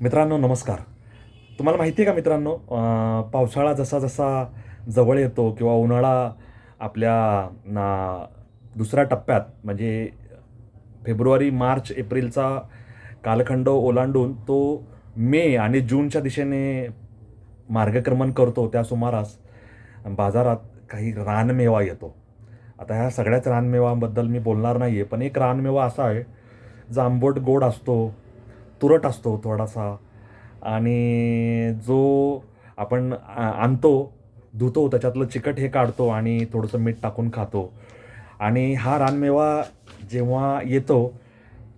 मित्रांनो नमस्कार. तुम्हाला माहिती आहे का मित्रांनो पावसाळा जसा जसा जवळ येतो किंवा उन्हाळा आपल्या ना दुसऱ्या टप्प्यात म्हणजे फेब्रुवारी मार्च एप्रिलचा कालखंड ओलांडून तो मे आणि जूनच्या दिशेने मार्गक्रमण करतो त्या सुमारास बाजारात काही रानमेवा येतो. आता ह्या सगळ्याच रानमेवाबद्दल मी बोलणार नाही आहे पण एक रानमेवा असा आहे जांबोट गोड असतो तुरट असतो थोडासा. आणि जो आपण आ- आणतो धुतो त्याच्यातलं चिकट हे काढतो आणि थोडंसं मीठ टाकून खातो. आणि हा रानमेवा जेव्हा येतो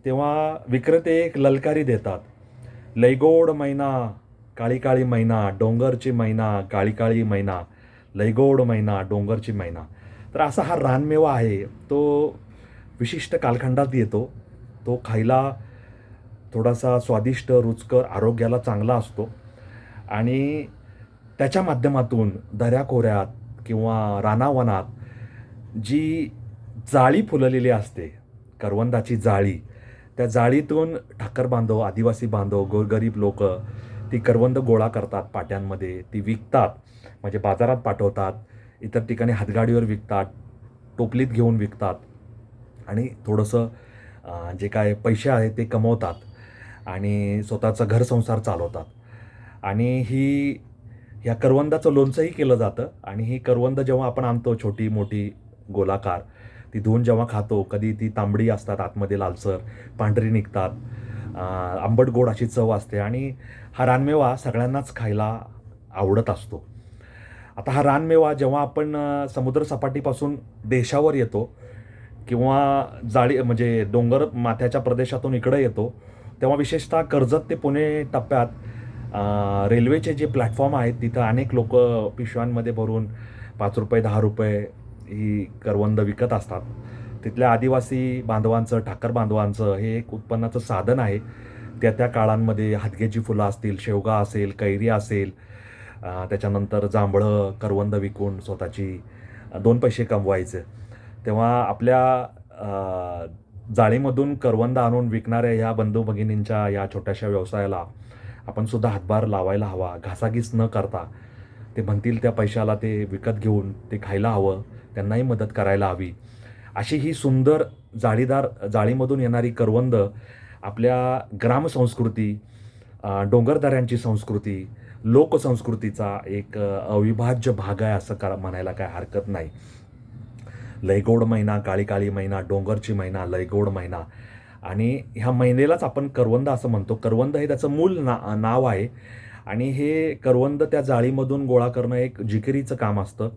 तेव्हा विक्रेते एक ललकारी देतात. लैगोड मैना काळी काळी मैना डोंगरची मैना काळी काळी मैना लैगोड मैना डोंगरची मैना. तर असा हा रानमेवा आहे तो विशिष्ट कालखंडात येतो. तो खायला थोडासा स्वादिष्ट रुचकर आरोग्याला चांगला असतो. आणि त्याच्या माध्यमातून दऱ्याखोऱ्यात किंवा रानावनात जी जाळी फुललेली असते करवंदाची जाळी त्या जाळीतून ठाकर बांधव आदिवासी बांधव गोरगरीब लोक ती करवंद गोळा करतात पाट्यांमध्ये ती विकतात म्हणजे बाजारात पाठवतात इतर ठिकाणी हातगाडीवर विकतात टोपलीत घेऊन विकतात आणि थोडंसं जे काय पैसे आहेत ते कमवतात. आणि स्वतःचा घरसंसार चालवतात. आणि ही ह्या करवंदाचं लोणचंही केलं जातं. आणि ही करवंद जेव्हा आपण आणतो छोटी मोठी गोलाकार ती धुवून जेव्हा खातो कधी ती तांबडी असतात आतमध्ये लालसर पांढरी निघतात आंबट गोड अशी चव असते. आणि हा रानमेवा सगळ्यांनाच खायला आवडत असतो. आता हा रानमेवा जेव्हा आपण समुद्रसपाटीपासून देशावर येतो किंवा जाळी म्हणजे डोंगर माथ्याच्या प्रदेशातून इकडं येतो तेव्हा विशेषतः कर्जत ते पुणे टप्प्यात रेल्वेचे जे प्लॅटफॉर्म आहेत तिथं अनेक लोक पिशव्यांमध्ये भरून पाच रुपये दहा रुपये ही करवंद विकत असतात. तिथल्या आदिवासी बांधवांचं ठाकर बांधवांचं हे एक उत्पन्नाचं साधन आहे. त्या त्या काळांमध्ये हातगेची फुलं असतील शेवगा असेल कैरी असेल त्याच्यानंतर जांभळं करवंद विकून स्वतःची दोन पैसे कमवायचे. तेव्हा आपल्या जाळीमधून करवंद आणून विकणाऱ्या ह्या बंधू भगिनींच्या या छोट्याशा व्यवसायाला आपण सुद्धा हातभार लावायला हवा घासाघीस न करता. ते म्हणतील त्या पैशाला ते विकत घेऊन ते खायला हवं त्यांनाही मदत करायला हवी. अशी ही सुंदर जाळीदार जाळीमधून येणारी करवंद आपल्या ग्रामसंस्कृती डोंगरदऱ्यांची संस्कृती लोकसंस्कृतीचा एक अविभाज्य भाग आहे असं करा म्हणायला काय हरकत नाही. लयगोड महिना काळी काळी महिना डोंगरची महिना लयगोड महिना. आणि ह्या महिनेलाच आपण करवंद असं म्हणतो. करवंद हे त्याचं मूल ना नाव आहे. आणि हे करवंद त्या जाळीमधून गोळा करणं एक जिकिरीचं काम असतं.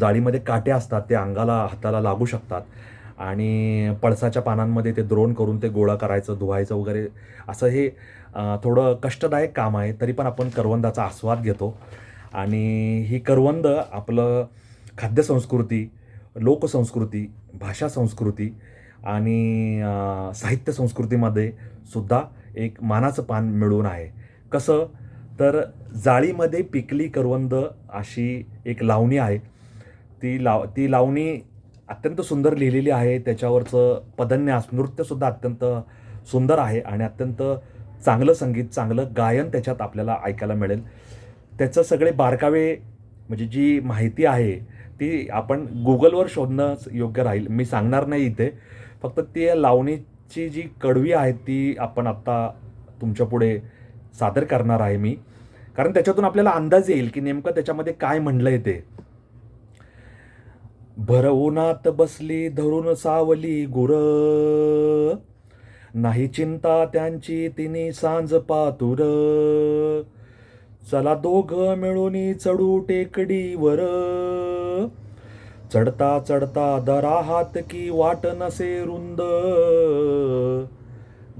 जाळीमध्ये काटे असतात ते अंगाला हाताला लागू शकतात. आणि पळसाच्या पानांमध्ये ते द्रोण करून ते गोळा करायचं धुवायचं वगैरे असं हे थोडं कष्टदायक काम आहे. तरी पण आपण करवंदाचा आस्वाद घेतो. आणि ही करवंद आपलं खाद्यसंस्कृती लोकसंस्कृती भाषा संस्कृती आणि साहित्य संस्कृतीमध्ये सुद्धा एक मानाचं पान मिळून आहे. कसं? तर जाळीमध्ये पिकली करवंद अशी एक लावणी आहे. ती लाव ती लावणी अत्यंत सुंदर लिहिलेली आहे. त्याच्यावरचं पदन्यास नृत्यसुद्धा अत्यंत सुंदर आहे आणि अत्यंत चांगलं संगीत चांगलं गायन त्याच्यात आपल्याला ऐकायला मिळेल. त्याचं सगळे बारकावे म्हणजे जी माहिती आहे ती आपण गुगलवर शोधणंच योग्य राहील. मी सांगणार नाही इथे. फक्त ती लावणीची जी कडवी आहे ती आपण आत्ता तुमच्यापुढे सादर करणार आहे मी. कारण त्याच्यातून आपल्याला अंदाज येईल की नेमकं त्याच्यामध्ये काय म्हणलं आहे ते. भरवूनात बसली धरून सावली गुर. नाही चिंता त्यांची तिने सांज पातुर. चला दोघ मिळून चढू टेकडीवर. चढता चढता दरा हात की वाट नसे रुंद.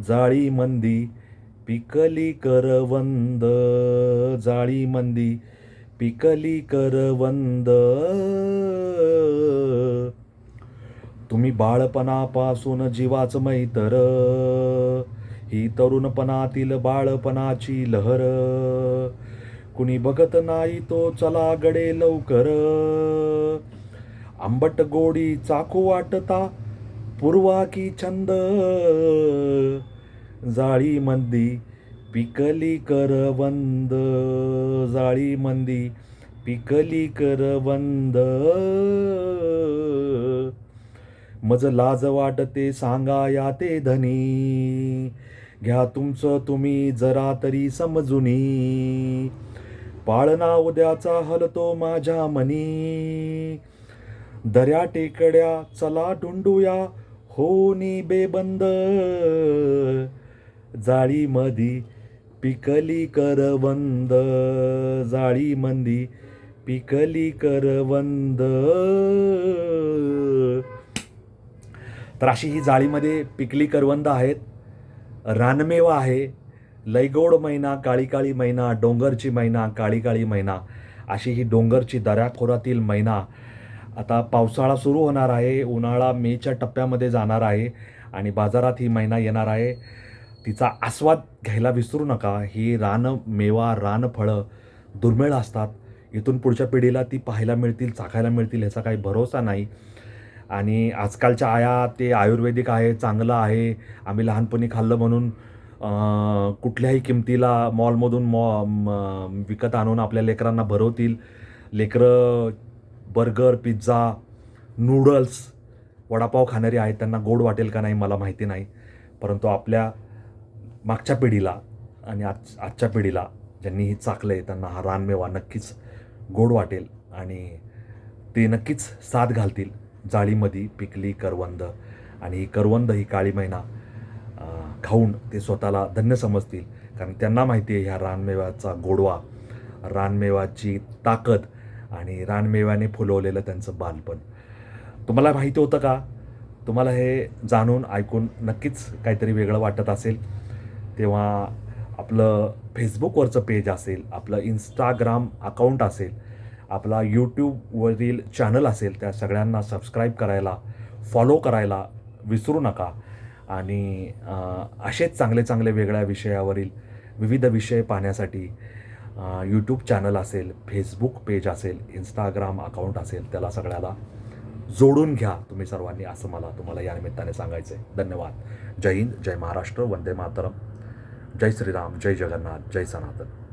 जाळी मंदी पिकली करवंद. जाळी मंदी पिकली करवंद. तुम्ही बाळपणापासून जीवाच मैतर. ही तरुणपणातील बाळपणाची लहर. कुणी बघत नाही तो चला गडे लवकर. आंबट गोडी चाकू वाटता पूर्वा की छंद. जाळीमंदी पिकली करवंद. जाळी मंदी पिकली करवंद. मज लाज वाटते सांगा या ते धनी. घ्या तुमचं तुम्ही जरा तरी समजुनी. पाळणा उद्याचा हलतो माझ्या मनी. दर्या टेकड्या चला डुंडूया होनी बेबंद. जाळीमधी पिकली करवंद. जाळीमंदी पिकली करवंद. तर अशी ही जाळीमध्ये पिकली करवंद आहेत. रानमेवा आहे. लयगोड मैना काळी काळी मैना डोंगरची मैना काळी काळी मैना. अशी ही डोंगरची दऱ्याखोरातील मैना आता पावसाळा सुरू होणार आहे उन्हाळा मेच्या टप्प्यामध्ये जाणार आहे आणि बाजारात ही महिना येणार आहे. तिचा आस्वाद घ्यायला विसरू नका ही रान मेवा रानफळं दुर्मिळ असतात. इथून पुढच्या पिढीला ती पाहायला मिळतील चाखायला मिळतील ह्याचा काही भरोसा नाही. आणि आजकालच्या आया ते आयुर्वेदिक आहे चांगलं आहे आम्ही लहानपणी खाल्लं म्हणून कुठल्याही किमतीला मॉलमधून मॉ म- विकत आणून आपल्या लेकरांना भरवतील. लेकरं बर्गर पिझ्झा नूडल्स वडापाव खाणारे आहेत त्यांना गोड वाटेल का नाही मला माहिती नाही. परंतु आपल्या मागच्या पिढीला आणि आज आजच्या पिढीला ज्यांनी ही चाकलं आहे त्यांना हा रानमेवा नक्कीच गोड वाटेल आणि ते नक्कीच साथ घालतील. जाळीमध्ये पिकली करवंद आणि ही करवंद ही काळी मैना खाऊन ते स्वतःला धन्य समजतील. कारण त्यांना माहिती आहे ह्या रानमेव्याचा गोडवा रानमेवाची ताकद आणि रानमेव्याने फुलवलेलं त्यांचं बालपण. तुम्हाला माहिती होतं का? तुम्हाला हे जाणून ऐकून नक्कीच काहीतरी वेगळं वाटत असेल. तेव्हा आपलं फेसबुकवरचं पेज असेल आपलं इंस्टाग्राम अकाउंट असेल आपला यूट्यूबवरील चॅनल असेल त्या सगळ्यांना सबस्क्राईब करायला फॉलो करायला विसरू नका. आणि असेच चांगले चांगले वेगळ्या विषयावरील विविध विषय पाहण्यासाठी यूट्यूब चॅनल असेल फेसबुक पेज असेल इंस्टाग्राम अकाउंट असेल त्याला सगळ्याला जोडून घ्या तुम्ही सर्वांनी असं मला तुम्हाला या निमित्ताने सांगायचं आहे धन्यवाद. जय हिंद जय महाराष्ट्र वंदे मातरम. जय श्रीराम जय जगन्नाथ जय सनातन.